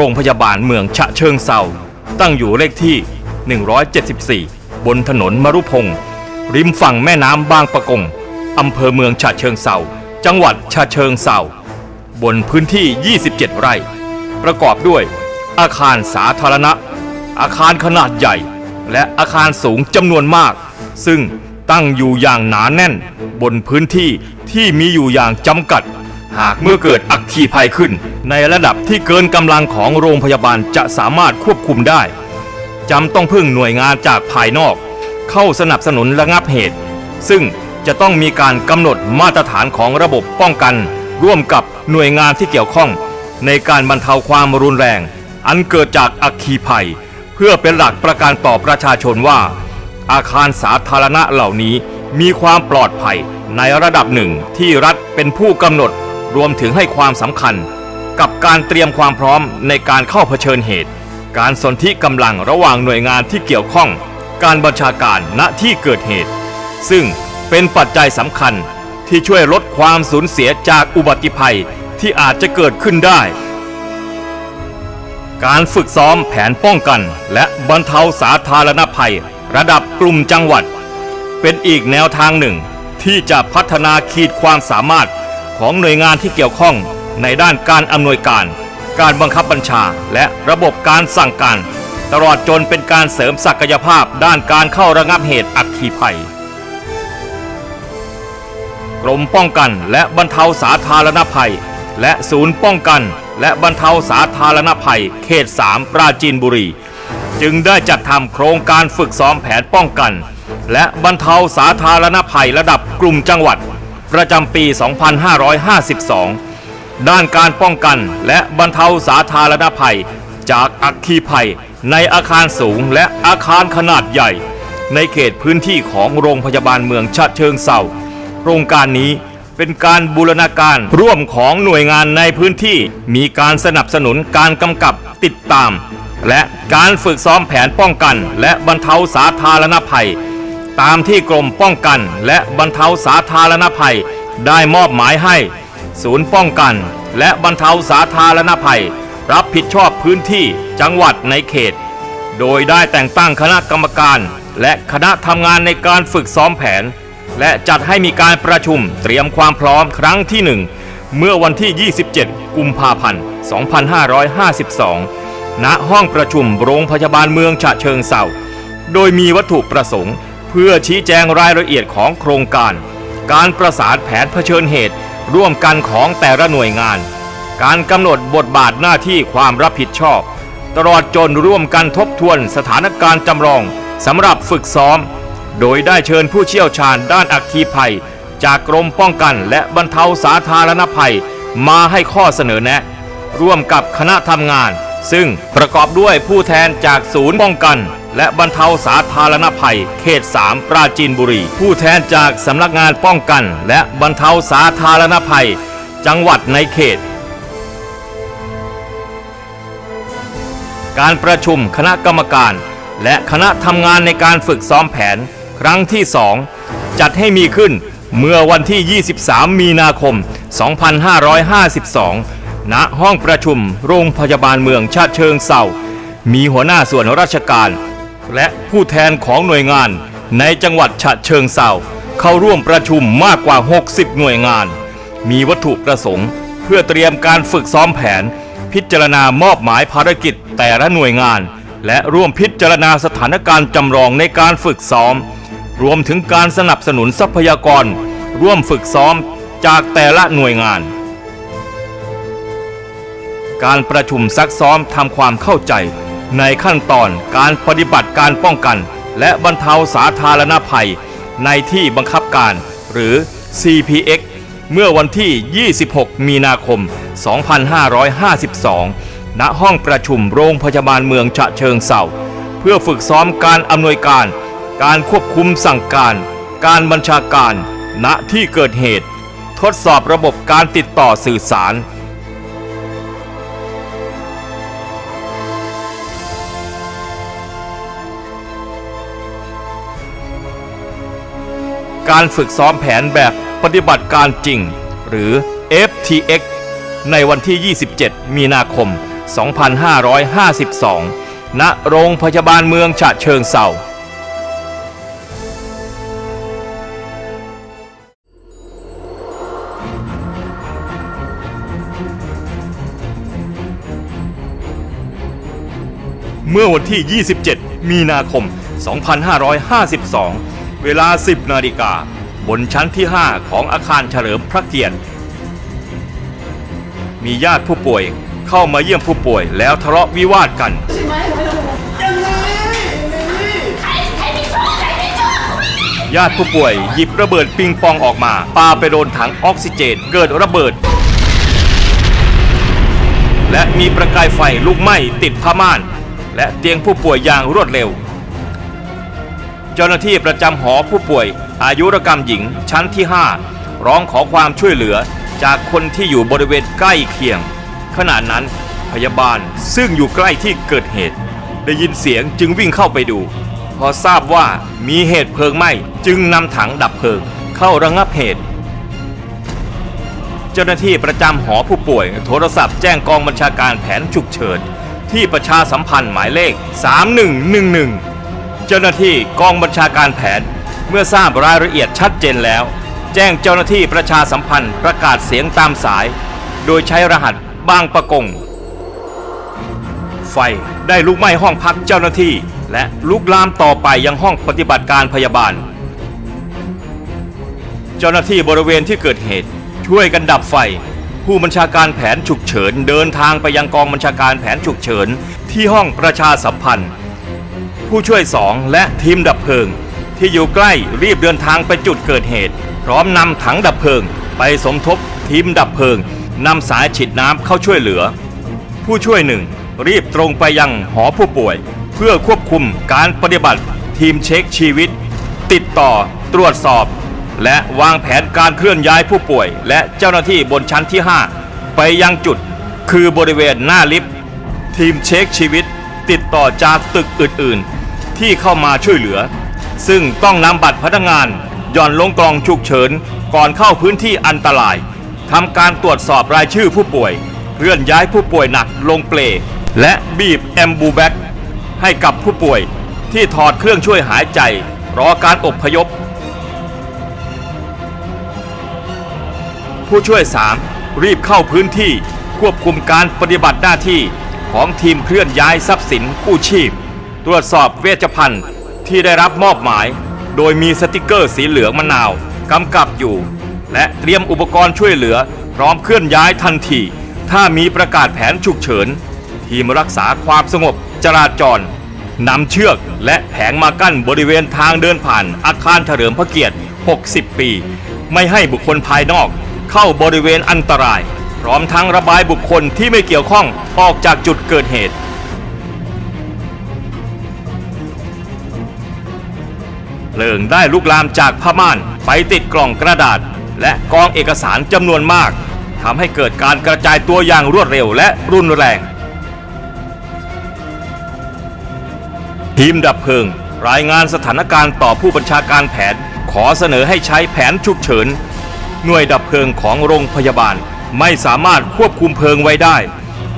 โรงพยาบาลเมืองฉะเชิงเซาตั้งอยู่เลขที่ 174 บนถนนมรุพงศ์ริมฝั่งแม่น้ำบางปะกงอำเภอเมืองฉะเชิงเซาจังหวัดฉะเชิงเซาบนพื้นที่ 27 ไร่ ประกอบด้วย อาคารสาธารณะ อาคารขนาดใหญ่ และอาคารสูงจำนวนมาก ซึ่งตั้งอยู่อย่างหนาแน่น บนพื้นที่ที่มีอยู่อย่างจำกัด หากเมื่อเกิดอัคคีภัยขึ้น ในระดับที่เกินกำลังของโรงพยาบาลจะสามารถควบคุมได้จำต้องพึ่งหน่วยงานจากภายนอก เข้าสนับสนุนระงับเหตุ ซึ่งจะต้องมีการกำหนดมาตรฐานของระบบป้องกัน ร่วมกับหน่วยงานที่เกี่ยวข้อง ในการบรรเทาความรุนแรง อันเกิดจากอัคคีภัย เพื่อเป็นหลักประกันต่อประชาชนว่า อาคารสาธารณะเหล่านี้มีความปลอดภัยในระดับหนึ่งที่รัฐเป็นผู้กำหนด รวมถึงให้ความสำคัญกับการเตรียมความพร้อมในการเข้าเผชิญเหตุ การสนธิกำลังระหว่างหน่วยงานที่เกี่ยวข้อง การบัญชาการณที่เกิดเหตุ ซึ่งเป็นปัจจัยสำคัญที่ช่วยลดความสูญเสียจากอุบัติภัยที่อาจจะเกิดขึ้นได้ การฝึกซ้อมแผนป้องกัน และบรรเทาสาธารณภัย ระดับกลุ่มจังหวัด เป็นอีกแนวทางหนึ่งที่จะพัฒนาขีดความสามารถ ของหน่วยงานที่เกี่ยวข้องในด้านการอำนวยการ การบังคับบัญชา และระบบการสั่งการ ตลอดจนเป็นการเสริมศักยภาพด้านการเข้าระงับเหตุอัคคีภัย กรมป้องกันและบรรเทาสาธารณภัย และศูนย์ป้องกันและบรรเทาสาธารณภัย เขต 3 ปราจีนบุรี จึงได้จัดทำโครงการฝึกซ้อมแผนป้องกัน และบรรเทาสาธารณภัยระดับกลุ่มจังหวัด ประจำปี 2552 ด้านการป้องกันและบรรเทาสาธารณภัย จากอัคคีภัย ในอาคารสูงและอาคารขนาดใหญ่ ในเขตพื้นที่ของโรงพยาบาลเมืองฉะเชิงเซาโครงการนี้เป็นการบูรณาการร่วมของหน่วยงานในพื้นที่มีการสนับสนุนการกำกับติดตาม และการฝึกซ้อมแผนป้องกัน และบรรเทาสาธารณภัย ตามที่กรมป้องกันและบรรเทาสาธารณภัย ได้มอบหมายให้ ศูนย์ป้องกันและบรรเทาสาธารณภัย รับผิดชอบพื้นที่จังหวัดในเขต โดยได้แต่งตั้งคณะกรรมการ และคณะทำงานในการฝึกซ้อมแผน และจัดให้มีการประชุมเตรียมความพร้อมครั้งที่หนึ่งเมื่อวันที่ 27 กุมภาพันธ์ 2552 ณ ห้องประชุมโรงพยาบาลเมืองฉะเชิงเซาโดยมีวัตถุประสงค์ เพื่อชี้แจงรายละเอียดของโครงการ การประสานแผนเผชิญเหตุ ร่วมกันของแต่ละหน่วยงาน การกำหนดบทบาทหน้าที่ความรับผิดชอบ ตลอดจนร่วมกันทบทวนสถานการณ์จำลองสำหรับฝึกซ้อม โดยได้เชิญผู้เชี่ยวชาญด้านอัคคีภัย จากกรมป้องกันและบรรเทาสาธารณภัย มาให้ข้อเสนอแนะ ร่วมกับคณะทำงาน ซึ่งประกอบด้วยผู้แทนจากศูนย์ป้องกัน และบรรเทาสาธารณภัย เขต 3 ปราจีนบุรี ผู้แทนจากสำนักงานป้องกัน และบรรเทาสาธารณภัย จังหวัดในเขต การประชุมคณะกรรมการ และคณะทำงานในการฝึกซ้อมแผน ครั้งที่ 2 จัดให้มีขึ้นเมื่อวันที่ 23 มีนาคม 2552 ณ ห้องประชุมโรงพยาบาลเมืองชาติเชิงเซามีหัวหน้าส่วนราชการ และผู้แทนของหน่วยงานในจังหวัดฉะเชิงเซาเข้าร่วมประชุมมากกว่า 60 หน่วยงาน มีวัตถุประสงค์ เพื่อเตรียมการฝึกซ้อมแผน พิจารณามอบหมายภารกิจแต่ละหน่วยงาน และร่วมพิจารณาสถานการณ์จำลองในการฝึกซ้อม รวมถึงการสนับสนุนทรัพยากร ร่วมฝึกซ้อมจากแต่ละหน่วยงาน การประชุมซักซ้อมทำความเข้าใจ ในขั้นตอนการปฏิบัติการป้องกัน และบรรเทาสาธารณภัย ในที่บังคับการ หรือ CPX เมื่อวันที่ 26 มีนาคม 2552 ณ ห้องประชุมโรงพยาบาลเมืองฉะเชิงเซาเพื่อฝึกซ้อมการอำนวยการ การควบคุมสั่งการ การบัญชาการ ณ ที่เกิดเหตุ ทดสอบระบบการติดต่อสื่อสาร การฝึกซ้อมแผนแบบปฏิบัติการจริง หรือ FTX ในวันที่ 27 มีนาคม 2552 ณ โรงพยาบาลเมืองฉะเชิงเซาเมื่อวันที่ 27 มีนาคม 2552 เวลา 10 นาฬิกา บนชั้นที่ 5 ของอาคารเฉลิมพระเกียรติ มีญาติผู้ป่วยเข้ามาเยี่ยมผู้ป่วยแล้วทะเลาะวิวาทกัน ญาติผู้ป่วยหยิบระเบิดปิงปองออกมาปาไปโดนถังออกซิเจนเกิดระเบิด และมีประกายไฟลุกไหม้ติดผ้าม่าน และเตียงผู้ป่วยอย่างรวดเร็ว เจ้าหน้าที่ประจำหอผู้ป่วย อายุรกรรมหญิงชั้นที่ 5 ร้องขอความช่วยเหลือจากคนที่อยู่บริเวณใกล้เคียง ขณะนั้นพยาบาลซึ่งอยู่ใกล้ที่เกิดเหตุ ได้ยินเสียงจึงวิ่งเข้าไปดู พอทราบว่ามีเหตุเพลิงไหม้จึงนำถังดับเพลิง เข้าระงับเหตุ เจ้าหน้าที่ประจำหอผู้ป่วย โทรศัพท์แจ้งกองบัญชาการแผนฉุกเฉินที่ประชาสัมพันธ์หมายเลข 3111 เจ้าหน้าที่กองบัญชาการแผน เมื่อทราบรายละเอียดชัดเจนแล้ว แจ้งเจ้าหน้าที่ประชาสัมพันธ์ประกาศเสียงตามสาย โดยใช้รหัสบางประกง ไฟได้ลุกไหม้ห้องพักเจ้าหน้าที่ และลุกลามต่อไปยังห้องปฏิบัติการพยาบาล เจ้าหน้าที่บริเวณที่เกิดเหตุ ช่วยกันดับไฟผู้บัญชาการแผนฉุกเฉินเดินทางไปยังกองบัญชาการแผนฉุกเฉินที่ห้องประชาสัมพันธ์ ผู้ช่วยสองและทีมดับเพลิง ที่อยู่ใกล้รีบเดินทางไปจุดเกิดเหตุ พร้อมนำถังดับเพลิง ไปสมทบทีมดับเพลิงนำสายฉีดน้ำเข้าช่วยเหลือ ผู้ช่วยหนึ่งรีบตรงไปยังหอผู้ป่วย เพื่อควบคุมการปฏิบัติทีมเช็คชีวิต ติดต่อตรวจสอบ และวางแผนการเคลื่อนย้ายผู้ป่วย และเจ้าหน้าที่บนชั้นที่ 5 ไปยังจุด คือบริเวณหน้าลิฟต์ทีมเช็คชีวิต ติดต่อจากตึกอื่นๆ ที่เข้ามาช่วยเหลือ ซึ่งต้องนำบัตรพนักงานหย่อนลงกล่องฉุกเฉินก่อนเข้าพื้นที่อันตรายทำการตรวจสอบรายชื่อผู้ป่วยเคลื่อนย้ายผู้ป่วยหนักลงเปลและบีบแอมบูแบกให้กับผู้ป่วยที่ถอดเครื่องช่วยหายใจ รอการอบพยพ ผู้ช่วย 3 รีบเข้าพื้นที่ควบคุมการปฏิบัติหน้าที่ ของทีมเคลื่อนย้ายทรัพย์สินกู้ชีพ ตรวจสอบเวชภัณฑ์ที่ได้รับมอบหมาย โดยมีสติกเกอร์สีเหลืองมะนาวกำกับอยู่ และเตรียมอุปกรณ์ช่วยเหลือ พร้อมเคลื่อนย้ายทันที ถ้ามีประกาศแผนฉุกเฉิน ทีมรักษาความสงบจราจรนำเชือกและแผงมากั้นบริเวณทางเดินผ่านอาคารเฉลิมพระเกียรติ 60 ปี ไม่ให้บุคคลภายนอกเข้าบริเวณอันตราย พร้อมทั้งระบายบุคคลที่ไม่เกี่ยวข้องออกจากจุดเกิดเหตุ เพลิงได้ลุกลามจากผ้าม่านไปติดกล่องกระดาษ และกองเอกสารจำนวนมากทำให้เกิดการกระจายตัวอย่างรวดเร็วและรุนแรง ทีมดับเพลิง รายงานสถานการณ์ต่อผู้บัญชาการแผน ขอเสนอให้ใช้แผนฉุกเฉิน หน่วยดับเพลิงของโรงพยาบาล ไม่สามารถควบคุมเพลิงไว้ได้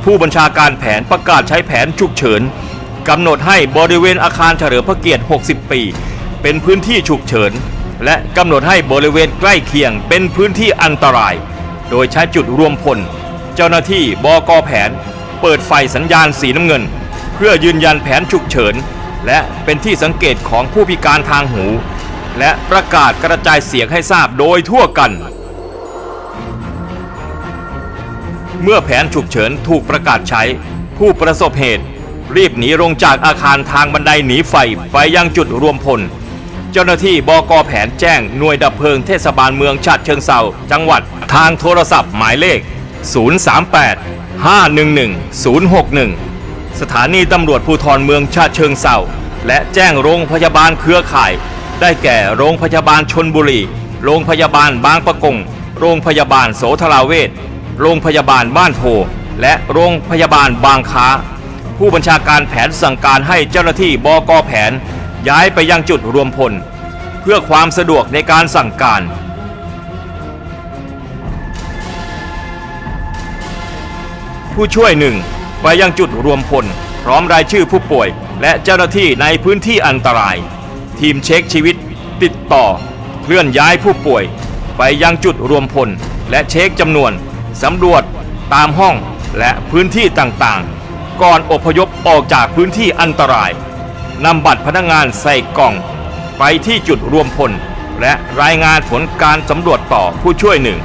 ผู้บัญชาการแผนประกาศใช้แผนฉุกเฉินกำหนดให้บริเวณอาคารเฉลิมพระเกียรติ 60 ปี เป็นพื้นที่ฉุกเฉิน และกำหนดให้บริเวณใกล้เคียงเป็นพื้นที่อันตราย โดยใช้จุดรวมพล เจ้าหน้าที่บกแผน เปิดไฟสัญญาณสีน้ำเงิน เพื่อยืนยันแผนฉุกเฉิน และเป็นที่สังเกตของผู้พิการทางหู และประกาศกระจายเสียงให้ทราบโดยทั่วกัน เมื่อแผนฉุกเฉินถูกประกาศใช้ ผู้ประสบเหตุ รีบหนีลงจากอาคารทางบันไดหนีไฟไปยังจุดรวมพล เจ้าหน้าที่บกแผนแจ้งหน่วยดับเพลิงเทศบาลเมืองฉะเชิงเซาจังหวัดทางโทรศัพท์หมายเลข 038 511 061 สถานีตำรวจภูธรเมืองฉะเชิงเซาและแจ้งโรงพยาบาลเครือข่าย ได้แก่โรงพยาบาลชนบุรี โรงพยาบาลบางประกง โรงพยาบาลโสธราเวช โรงพยาบาลบ้านโพ และโรงพยาบาลบางค้า ผู้บัญชาการแผนสั่งการให้เจ้าหน้าที่บกแผน ย้ายไปยังจุดรวมพล เพื่อความสะดวกในการสั่งการผู้ช่วยหนึ่งไปยังจุดรวมพล พร้อมรายชื่อผู้ป่วย และเจ้าหน้าที่ในพื้นที่อันตราย ทีมเช็คชีวิต ติดต่อ เคลื่อนย้ายผู้ป่วย ไปยังจุดรวมพล และเช็คจำนวน สำรวจตามห้องและพื้นที่ต่างๆ ก่อนอพยพออกจากพื้นที่อันตรายนำบัตรพนักงานใส่กล่อง ไปที่จุดรวมพล และรายงานผลการสำรวจต่อผู้ช่วยหนึ่ง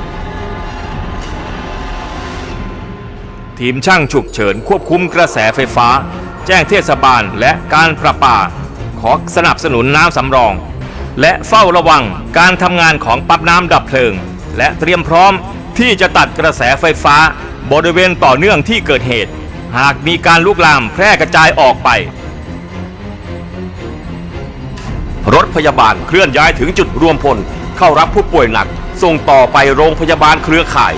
ทีมช่างฉุกเฉินควบคุมกระแสไฟฟ้า แจ้งเทศบาลและการประปา ขอสนับสนุนน้ำสำรอง และเฝ้าระวังการทำงานของปั๊บน้ำดับเพลิง และเตรียมพร้อม ที่จะตัดกระแสไฟฟ้าบริเวณต่อเนื่องที่เกิดเหตุ หากมีการลุกลามแพร่กระจายออกไป รถพยาบาลเคลื่อนย้ายถึงจุดรวมพล เข้ารับผู้ป่วยหนัก ส่งต่อไปโรงพยาบาลเครือข่าย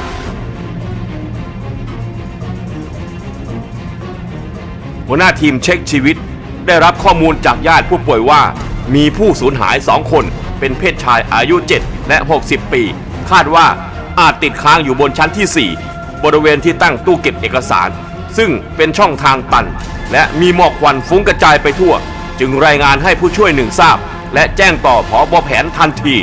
หัวหน้าทีมเช็คชีวิต ได้รับข้อมูลจากญาติผู้ป่วยว่า มีผู้สูญหายสองคน เป็นเพศชายอายุ 7 และ 60 ปี คาดว่า อาจติดค้างอยู่บนชั้นที่ 4 บริเวณที่ตั้งตู้เก็บเอกสาร ซึ่งเป็นช่องทางตัน และมีหมอกควันฟุ้งกระจายไปทั่ว จึงรายงานให้ผู้ช่วยหนึ่งทราบ และแจ้งต่อผอบอแผนทันที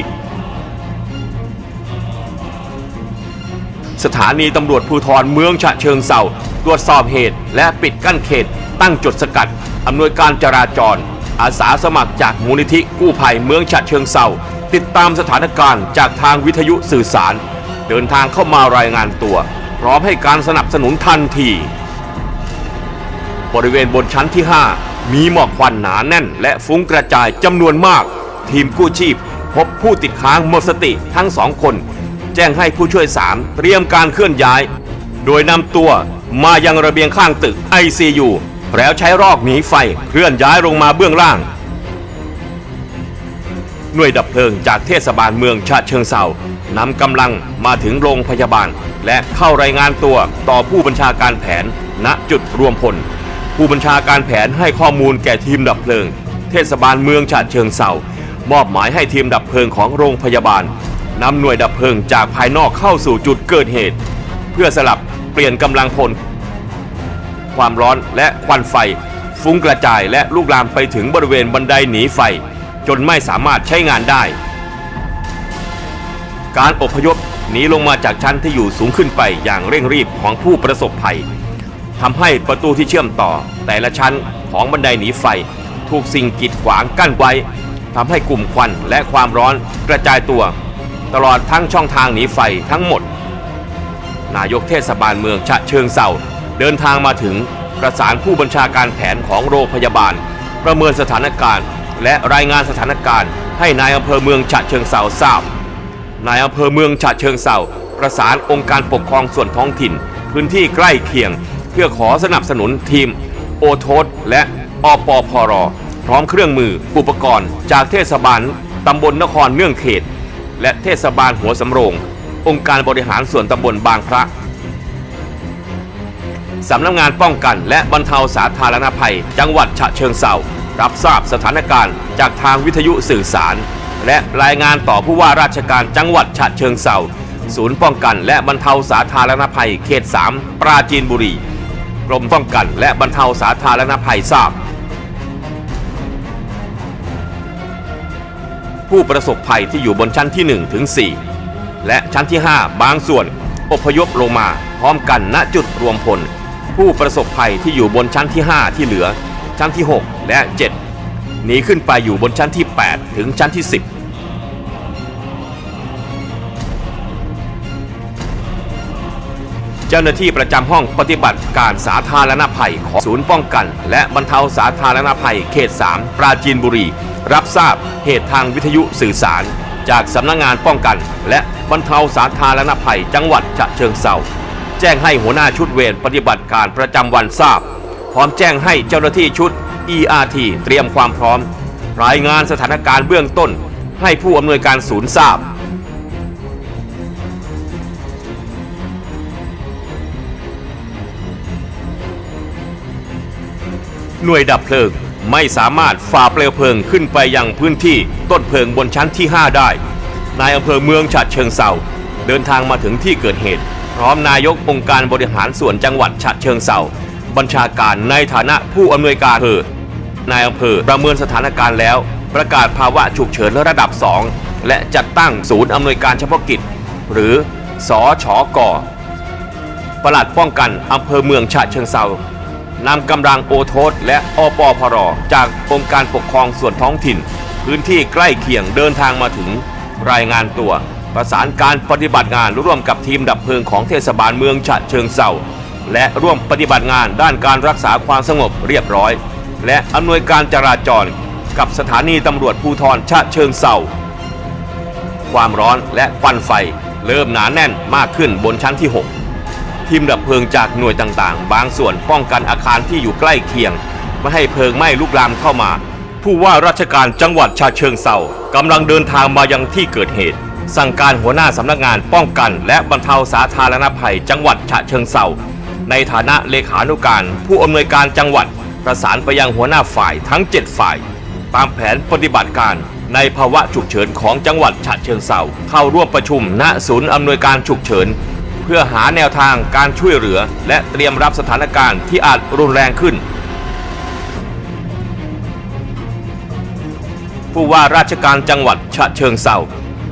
สถานีตำรวจภูธรเมืองฉะเชิงเซาตรวจสอบเหตุและปิดกั้นเขต ตั้งจุดสกัดอำนวยการจราจร อาสาสมัครจากมูลนิธิกู้ภัยเมืองฉะเชิงเซาติดตามสถานการณ์จากทางวิทยุสื่อสาร เดินทางเข้ามารายงานตัว พร้อมให้การสนับสนุนทันที บริเวณบนชั้นที่ 5 มีหมอกควันหนาแน่น และฟุ้งกระจายจำนวนมาก ทีมกู้ชีพ พบผู้ติดค้างหมดสติทั้งสองคน แจ้งให้ผู้ช่วยสามเตรียมการเคลื่อนย้าย โดยนำตัวมายังระเบียงข้างตึก ICU แล้วใช้รอกหนีไฟเคลื่อนย้ายลงมาเบื้องล่าง หน่วยดับเพลิงจากเทศบาลเมืองฉะเชิงเซานำกำลังมาถึงโรงพยาบาล และเข้ารายงานตัวต่อผู้บัญชาการแผน ณจุดรวมพล ผู้บัญชาการแผนให้ข้อมูลแก่ทีมดับเพลิง เทศบาลเมืองฉะเชิงเซามอบหมายให้ทีมดับเพลิงของโรงพยาบาลนำหน่วยดับเพลิงจากภายนอกเข้าสู่จุดเกิดเหตุ เพื่อสลับเปลี่ยนกำลังพล ความร้อนและควันไฟ ฟุ้งกระจายและลุกลามไปถึงบริเวณบันไดหนีไฟ จนไม่สามารถใช้งานได้ การอพยพหนีลงมาจากชั้นที่อยู่สูงขึ้นไปอย่างเร่งรีบของผู้ประสบภัยทำให้ประตูที่เชื่อมต่อ แต่ละชั้นของบันไดหนีไฟ ถูกสิ่งกีดขวางกั้นไว้ทำให้กลุ่มควันและความร้อนกระจายตัว ตลอดทั้งช่องทางหนีไฟทั้งหมด นายกเทศบาลเมืองฉะเชิงเซาเดินทางมาถึงประสานผู้บัญชาการแผนของโรงพยาบาล ประเมินสถานการณ์ และรายงานสถานการณ์ ให้นายอำเภอเมืองฉะเชิงเซาทราบ นายอำเภอเมืองฉะเชิงเซาประสานองค์การปกครองส่วนท้องถิ่น พื้นที่ใกล้เคียง เพื่อขอสนับสนุนทีม โอทสและอปพรพร้อมเครื่องมืออุปกรณ์ จากเทศบาลตำบลนครเนื่องเขต และเทศบาลหัวสำโรง องค์การบริหารส่วนตำบลบางพระสำนักงงานป้องกันและบรรเทาสาธารณภัย จังหวัดฉะเชิงเซา รับทราบสถานการณ์จากทางวิทยุสื่อสาร และรายงานต่อผู้ว่าราชการจังหวัดฉะเชิงเซาศูนย์ป้องกันและบรรเทาสาธารณภัยเขต 3 ปราจีนบุรี กรมป้องกันและบรรเทาสาธารณภัยทราบ ผู้ประสบภัยที่อยู่บนชั้นที่ 1 ถึง 4 และชั้นที่ 5 บางส่วนอพยพลงมาพร้อมกันณจุดรวมพล ผู้ประสบภัยที่อยู่บนชั้นที่ 5 ที่เหลือ ชั้นที่ 6 และ 7 หนีขึ้นไปอยู่บนชั้นที่ 8 ถึงชั้นที่ 10เจ้าหน้าที่ประจำห้องปฏิบัติการสาธารณภัยของศูนย์ป้องกัน และบรรเทาสาธารณภัยเขต 3 ปราจีนบุรี รับทราบเหตุทางวิทยุสื่อสาร จากสำนักงงานป้องกัน และบรรเทาสาธารณภัยจังหวัดฉะเชิงเซาแจ้งให้หัวหน้าชุดเวรปฏิบัติการประจำวันทราบ พร้อมแจ้งให้เจ้าหน้าที่ชุด ERT เตรียมความพร้อม รายงานสถานการณ์เบื้องต้น ให้ผู้อำนวยการศูนย์ทราบหน่วยดับเพลิงไม่สามารถฝ่าเปลวเพลิงขึ้นไปยังพื้นที่ต้นเพลิงบนชั้นที่ 5 ได้ นายอำเภอเมืองฉะเชิงเซาเดินทางมาถึงที่เกิดเหตุ พร้อมนายกองค์การบริหารส่วนจังหวัดฉะเชิงเซา บัญชาการในฐานะผู้อำนวยการอำเภอนายอำเภอประเมินสถานการณ์แล้ว ประกาศภาวะฉุกเฉินระดับ 2 และจัดตั้งศูนย์อำนวยการเฉพาะกิจ หรือสอชอกปลัดป้องกันอำเภอเมืองฉะเชิงเซานำกำลังโอโทสและอปพรจากองค์การปกครองส่วนท้องถิ่น พื้นที่ใกล้เคียงเดินทางมาถึงรายงานตัว ประสานการปฏิบัติงานร่วมกับทีมดับเพลิงของเทศบาลเมืองฉะเชิงเซา และร่วมปฏิบัติงานด้านการรักษาความสงบเรียบร้อย และอำนวยการจราจร กับสถานีตำรวจภูธรฉะเชิงเซาความร้อนและควันไฟ เริ่มหนาแน่นมากขึ้นบนชั้นที่ 6 ทีมดับเพลิงจากหน่วยต่างๆ บางส่วนป้องกันอาคารที่อยู่ใกล้เคียง ไม่ให้เพลิงไหม้ลุกลามเข้ามา ผู้ว่าราชการจังหวัดชาเชิงเซากำลังเดินทางมายังที่เกิดเหตุ สั่งการหัวหน้าสำนักงานป้องกัน และบรรเทาสาธารณภัย จังหวัดฉะเชิงเซา ในฐานะเลขานุการ ผู้อำนวยการจังหวัด ประสานไปยังหัวหน้าฝ่ายทั้ง 7 ฝ่าย ตามแผนปฏิบัติการ ในภาวะฉุกเฉินของจังหวัดฉะเชิงเซาเข้าร่วมประชุมณศูนย์อำนวยการฉุกเฉิน เพื่อหาแนวทางการช่วยเหลือ และเตรียมรับสถานการณ์ที่อาจรุนแรงขึ้นผู้ว่าราชการจังหวัดฉะเชิงเซา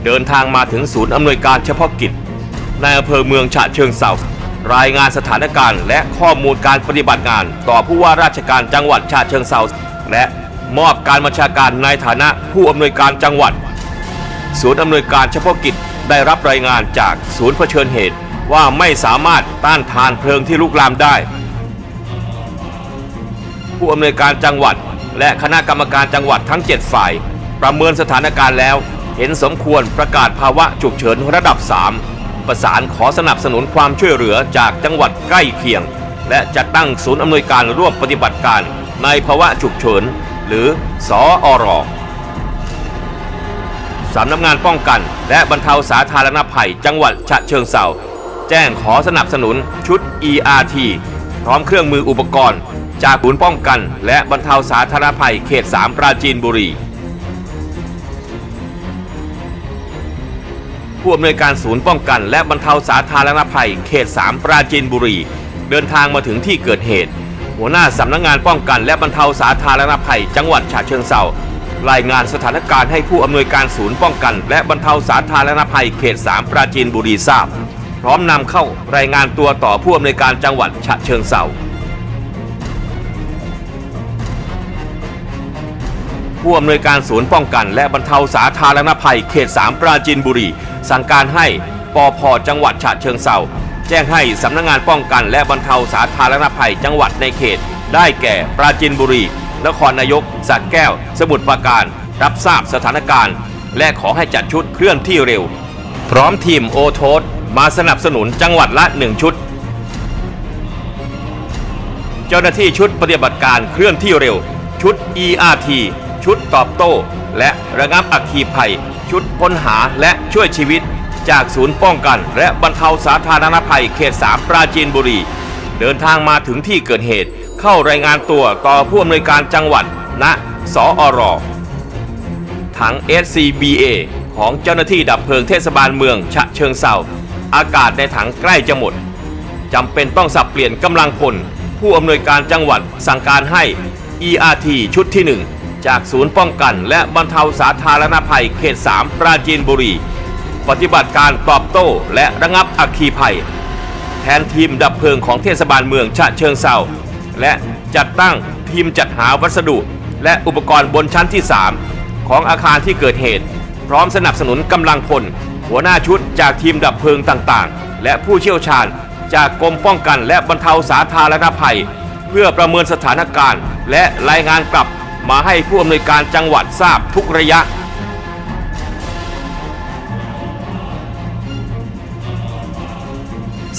เดินทางมาถึงศูนย์อำนวยการเฉพาะกิจในอำเภอเมืองฉะเชิงเซา รายงานสถานการณ์ และข้อมูลการปฏิบัติงาน ต่อผู้ว่าราชการจังหวัดฉะเชิงเซาและมอบการบัญชาการในฐานะผู้อำนวยการจังหวัด ศูนย์อำนวยการเฉพาะกิจได้รับรายงานจากศูนย์เผชิญเหตุว่าไม่สามารถต้านทานเพลิงที่ลุกลามได้ ผู้อำนวยการจังหวัด และคณะกรรมการจังหวัดทั้ง 7 ฝ่าย ประเมินสถานการณ์แล้ว เห็นสมควรประกาศภาวะฉุกเฉินระดับ 3 ประสานขอสนับสนุนความช่วยเหลือจากจังหวัดใกล้เคียง และจัดตั้งศูนย์อำนวยการร่วมปฏิบัติการ ในภาวะฉุกเฉิน หรือสออรอสำนักงานป้องกัน และบรรเทาสาธารณภัย จังหวัดฉะเชิงเซาแจ้งขอสนับสนุนชุด ERT พร้อมเครื่องมืออุปกรณ์ จากศูนย์ป้องกัน และบรรเทาสาธารณภัยเขต 3 ปราจีนบุรี ผู้อำนวยการศูนย์ป้องกัน และบรรเทาสาธารณภัย เขต 3 ปราจีนบุรี เดินทางมาถึงที่เกิดเหตุ หัวหน้าสำนักงานป้องกัน และบรรเทาสาธารณภัย จังหวัดฉะเชิงเซารายงานสถานการณ์ให้ผู้อำนวยการศูนย์ป้องกัน และบรรเทาสาธารณภัยเขต 3 ปราจีนบุรีทราบ พร้อมนำเข้ารายงานตัวต่อผู้อำนวยการจังหวัดฉะเชิงเซา ผู้อำนวยการศูนย์ป้องกัน และบรรเทาสาธารณภัยเขต 3 ปราจีนบุรี สั่งการให้ปอพจังหวัดฉะเชิงเซาแจ้งให้สำนักงานป้องกัน และบรรเทาสาธารณภัยจังหวัดในเขต ได้แก่ปราจีนบุรี นครนายกสระแก้ว สมุทรปราการ รับทราบสถานการณ์ และขอให้จัดชุดเคลื่อนที่เร็ว พร้อมทีมโอโทสมาสนับสนุนจังหวัดละหนึ่งชุด เจ้าหน้าที่ชุดปฏิบัติการเคลื่อนที่เร็ว ชุด ERT ชุดตอบโต้ และระงับอัคคีภัย ชุดค้นหาและช่วยชีวิต จากศูนย์ป้องกัน และบรรเทาสาธารณภัยเขต 3 ปราจีนบุรี เดินทางมาถึงที่เกิดเหตุ เข้ารายงานตัวต่อผู้อำนวยการจังหวัดณสออรถัง SCBA ของเจ้าหน้าที่ดับเพลิงเทศบาลเมืองฉะเชิงเซาอากาศในถังใกล้จะหมดจำเป็นต้องสับเปลี่ยนกำลังพลผู้อำนวยการจังหวัดสั่งการให้ ERT ชุดที่ 1 จากศูนย์ป้องกัน และบรรเทาสาธารณภัยเขต 3 ปราจีนบุรี ปฏิบัติการตอบโต้และระงับอัคคีภัย แทนทีมดับเพลิงของเทศบาลเมืองฉะเชิงเซาและจัดตั้งทีมจัดหาวัสดุ และอุปกรณ์บนชั้นที่ 3 ของอาคารที่เกิดเหตุ พร้อมสนับสนุนกำลังพล หัวหน้าชุดจากทีมดับเพลิงต่างๆ และผู้เชี่ยวชาญจากกรมป้องกันและบรรเทาสาธารณภัย เพื่อประเมินสถานการณ์ และรายงานกลับ มาให้ผู้อำนวยการจังหวัดทราบทุกระยะ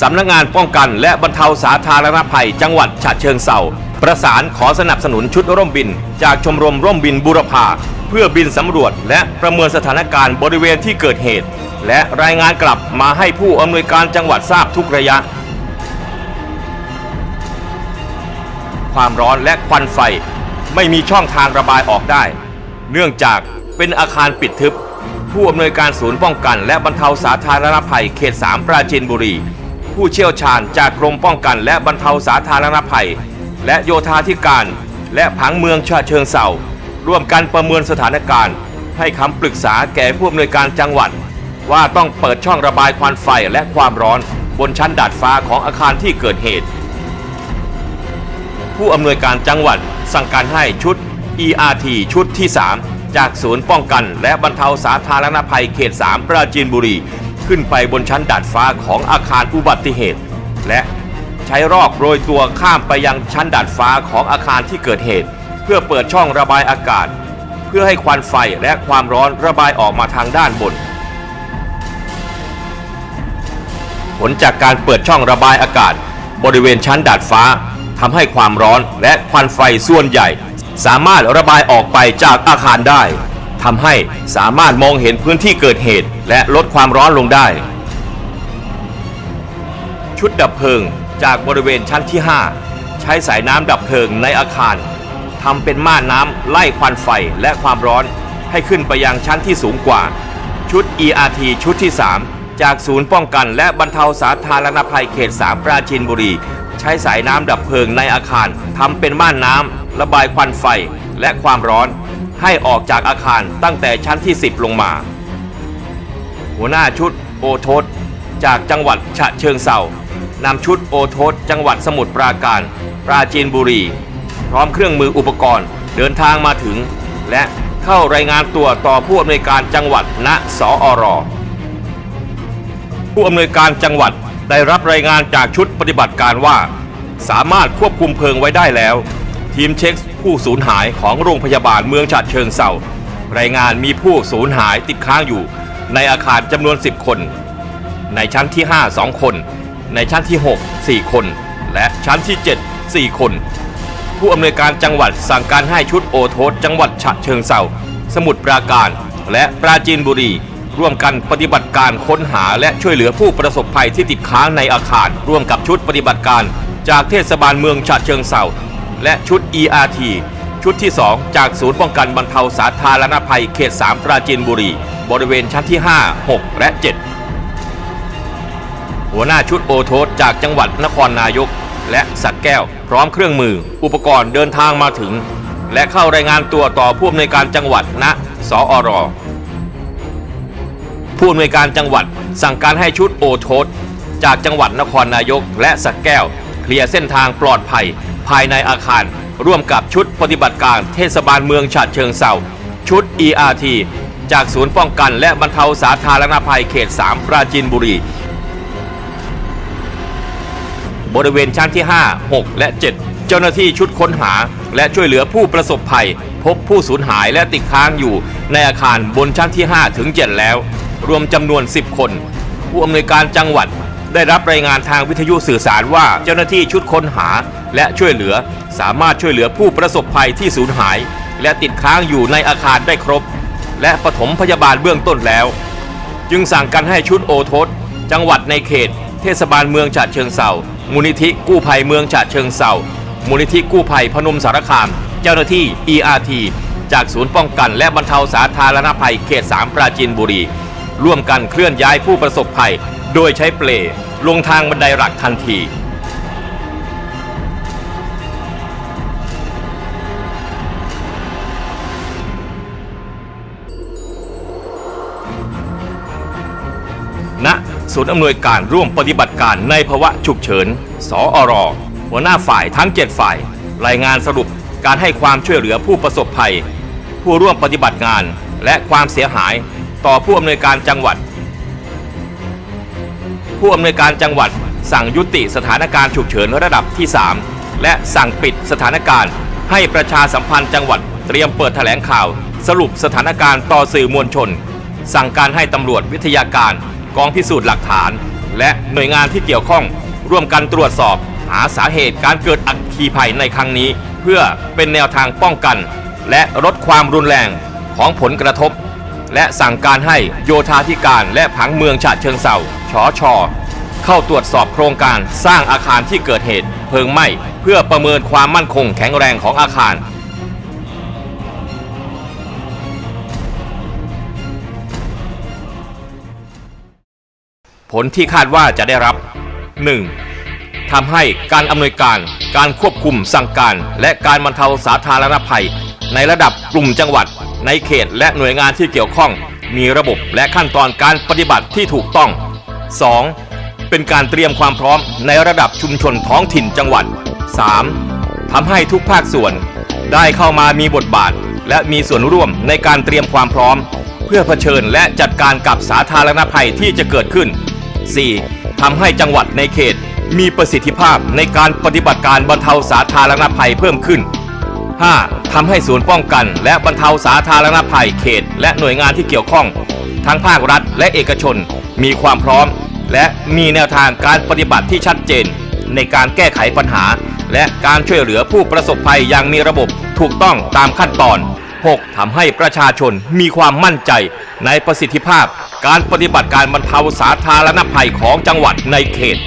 สำนักงานป้องกันและบรรเทาสาธารณภัยจังหวัดฉะเชิงเซาประสานขอสนับสนุนชุดร่มบิน จากชมรมร่มบินบุรพาเพื่อบินสำรวจและประเมินสถานการณ์บริเวณที่เกิดเหตุ และรายงานกลับมาให้ผู้อำนวยการจังหวัดทราบทุกระยะ ความร้อนและควันไฟ ไม่มีช่องทางระบายออกได้ เนื่องจากเป็นอาคารปิดทึบ ผู้อำนวยการศูนย์ป้องกัน และบรรเทาสาธารณภัยเขต 3 ปราจีนบุรี ผู้เชี่ยวชาญจากกรมป้องกันและบรรเทาสาธารณภัย และโยธาธิการ และผังเมืองฉะเชิงเซาร่วมกันประเมินสถานการณ์ ให้คำปรึกษาแก่ผู้อำนวยการจังหวัด ว่าต้องเปิดช่องระบายควันไฟและความร้อน บนชั้นดาดฟ้าของอาคารที่เกิดเหตุ ผู้อำนวยการจังหวัด สั่งการให้ชุด ERT ชุดที่ 3 จากศูนย์ป้องกันและบรรเทาสาธารณภัยเขต 3 ปราจีนบุรี ขึ้นไปบนชั้นดาดฟ้าของอาคารอุบัติเหตุ และใช้รอกโรยตัวข้ามไปยังชั้นดาดฟ้าของอาคารที่เกิดเหตุ เพื่อเปิดช่องระบายอากาศ เพื่อให้ควันไฟและความร้อนระบายออกมาทางด้านบน ผลจากการเปิดช่องระบายอากาศ บริเวณชั้นดาดฟ้า ทำให้ความร้อนและควันไฟส่วนใหญ่ สามารถระบายออกไปจากอาคารได้ทำให้สามารถมองเห็นพื้นที่เกิดเหตุ และลดความร้อนลงได้ ชุดดับเพลิงจากบริเวณชั้นที่ 5 ใช้สายน้ำดับเพลิงในอาคารทำเป็นม่านน้ำไล่ควันไฟและความร้อนให้ขึ้นไปยังชั้นที่สูงกว่า ชุด ERT ชุดที่ 3 จากศูนย์ป้องกันและบรรเทาสาธารณภัยเขต 3 ปราจีนบุรี ใช้สายน้ำดับเพลิงในอาคารทำเป็นม่านน้ำระบายควันไฟและความร้อน ให้ออกจากอาคารตั้งแต่ชั้นที่ 10 ลงมา หัวหน้าชุดโอทสจากจังหวัดฉะเชิงเซานำชุดโอทสจังหวัดสมุทรปราการ ปราจีนบุรี พร้อมเครื่องมืออุปกรณ์เดินทางมาถึง และเข้ารายงานตัวต่อผู้อำนวยการจังหวัดณสอรผู้อำนวยการจังหวัด ได้รับรายงานจากชุดปฏิบัติการว่า สามารถควบคุมเพลิงไว้ได้แล้ว ทีมเช็คผู้สูญหายของโรงพยาบาลเมืองฉะเชิงเซารายงานมีผู้สูญหายติดค้างอยู่ ในอาคารจำนวน 10 คน ในชั้นที่ 5 2 คน ในชั้นที่ 6 4 คน และชั้นที่ 7 4 คน ผู้อำนวยการจังหวัดสั่งการให้ชุดโอโทสจังหวัดฉะเชิงเซาสมุทรปราการ และปราจีนบุรี ร่วมกันปฏิบัติการค้นหาและช่วยเหลือผู้ประสบภัยที่ติดค้างในอาคาร ร่วมกับชุดปฏิบัติการ จากเทศบาลเมืองฉะเชิงเซาและชุด ERT ชุดที่ 2 จากศูนย์ป้องกันบรรเทาสาธารณภัยเขต 3 ปราจีนบุรี บริเวณชั้นที่ 5 6 และ 7 หัวหน้าชุดโอโทสจากจังหวัดนครนายก และสักแก้ว พร้อมเครื่องมือ อุปกรณ์เดินทางมาถึง และเข้ารายงานตัวต่อผู้อำนวยการจังหวัดณสอรอ ผู้อำนวยการจังหวัด สั่งการให้ชุดโอทสจากจังหวัดนครนายกและสักแก้ว เคลียร์เส้นทางปลอดภัย ภายในอาคาร ร่วมกับชุดปฏิบัติการเทศบาลเมืองฉะเชิงเซาชุด ERT จากศูนย์ป้องกันและบรรเทาสาธารณภัยเขต 3 ปราจีนบุรี บริเวณชั้นที่ 5 6 และ 7 เจ้าหน้าที่ชุดค้นหา และช่วยเหลือผู้ประสบภัย พบผู้สูญหายและติดค้างอยู่ในอาคารบนชั้นที่ 5 ถึง 7 แล้ว รวมจำนวน 10 คน ผู้อำนวยการจังหวัดได้รับรายงานทางวิทยุสื่อสารว่าเจ้าหน้าที่ชุดค้นหาและช่วยเหลือสามารถช่วยเหลือผู้ประสบภัยที่สูญหาย และติดค้างอยู่ในอาคารได้ครบ และปฐมพยาบาลเบื้องต้นแล้ว จึงสั่งการให้ชุดโอทสจังหวัดในเขต เทศบาลเมืองฉะเชิงเซามูลนิธิกู้ภัยเมืองฉะเชิงเซามูลนิธิกู้ภัยพนมสารคาม เจ้าหน้าที่ ERT จากศูนย์ป้องกันและบรรเทาสาธารณภัยเขต 3 ปราจีนบุรี ร่วมกันเคลื่อนย้ายผู้ประสบภัย โดยใช้เปลลงทางบันไดหลักทันทีณศูนย์อำนวยการร่วมปฏิบัติการในภาวะฉุกเฉิน สอรหัวหน้าฝ่ายทั้ง 7 ฝ่าย รายงานสรุปการให้ความช่วยเหลือผู้ประสบภัย ผู้ร่วมปฏิบัติงานและความเสียหาย ต่อผู้อำนวยการจังหวัด ผู้อำนวยการจังหวัด สั่งยุติสถานการณ์ฉุกเฉินระดับที่ 3 และสั่งปิดสถานการณ์ ให้ประชาสัมพันธ์จังหวัด เตรียมเปิดแถลงข่าว สรุปสถานการณ์ต่อสื่อมวลชน สั่งการให้ตำรวจวิทยาการกองพิสูจน์หลักฐาน และหน่วยงานที่เกี่ยวข้องร่วมกันตรวจสอบ หาสาเหตุการเกิดอัคคีภัยในครั้งนี้ เพื่อเป็นแนวทางป้องกัน และลดความรุนแรงของผลกระทบ และสั่งการให้โยธาธิการและผังเมืองฉะเชิงเซาชอชอเข้าตรวจสอบโครงการสร้างอาคารที่เกิดเหตุ เพลิงไหม้เพื่อประเมินความมั่นคงแข็งแรงของอาคารผลที่คาดว่าจะได้รับ 1. ททำให้การอำนวยการ การควบคุมสั่งการ และการบรรเทาสาธารณภัย ในระดับกลุ่มจังหวัด ในเขตและหน่วยงานที่เกี่ยวข้อง มีระบบและขั้นตอนการปฏิบัติที่ถูกต้อง 2. เป็นการเตรียมความพร้อมในระดับชุมชนท้องถิ่นจังหวัด 3. ทำให้ทุกภาคส่วน ได้เข้ามามีบทบาท และมีส่วนร่วมในการเตรียมความพร้อม เพื่อเผชิญและจัดการกับสาธารณภัยที่จะเกิดขึ้น 4. ทำให้จังหวัดในเขตมีประสิทธิภาพในการปฏิบัติการบรรเทาสาธารณภัยเพิ่มขึ้น 5. ทำให้ศูนย์ป้องกัน และบรรเทาสาธารณภัยเขต และหน่วยงานที่เกี่ยวข้อง ทั้งภาครัฐและเอกชน มีความพร้อม และมีแนวทางการปฏิบัติที่ชัดเจน ในการแก้ไขปัญหา และการช่วยเหลือผู้ประสบภัยอย่างมีระบบถูกต้องตามขั้นตอน 6. ทำให้ประชาชนมีความมั่นใจ ในประสิทธิภาพ การปฏิบัติการบรรเทาสาธารณภัยของจังหวัดในเขต